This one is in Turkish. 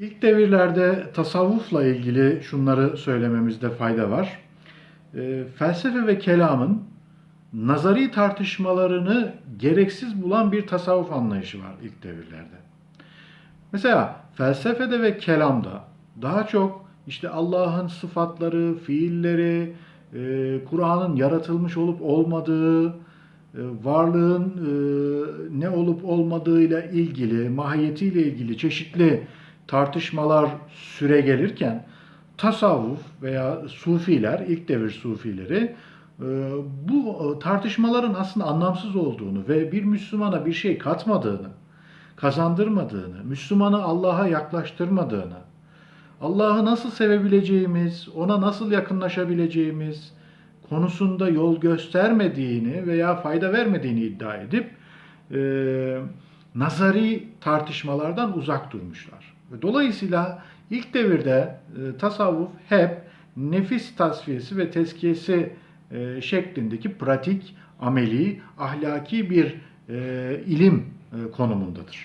İlk devirlerde tasavvufla ilgili şunları söylememizde fayda var. E, felsefe ve kelamın nazari tartışmalarını gereksiz bulan bir tasavvuf anlayışı var ilk devirlerde. Mesela felsefede ve kelamda daha çok işte Allah'ın sıfatları, fiilleri, e, Kur'an'ın yaratılmış olup olmadığı, e, varlığın e, ne olup olmadığıyla ilgili, mahiyetiyle ilgili çeşitli tartışmalar süre gelirken tasavvuf veya sufiler, ilk devir sufileri e, bu tartışmaların aslında anlamsız olduğunu ve bir Müslümana bir şey katmadığını, kazandırmadığını, Müslümanı Allah'a yaklaştırmadığını, Allah'ı nasıl sevebileceğimiz, ona nasıl yakınlaşabileceğimiz konusunda yol göstermediğini veya fayda vermediğini iddia edip e, nazari tartışmalardan uzak durmuşlar. Dolayısıyla ilk devirde e, tasavvuf hep nefis tasfiyesi ve tezkiyesi e, şeklindeki pratik, ameli, ahlaki bir e, ilim e, konumundadır.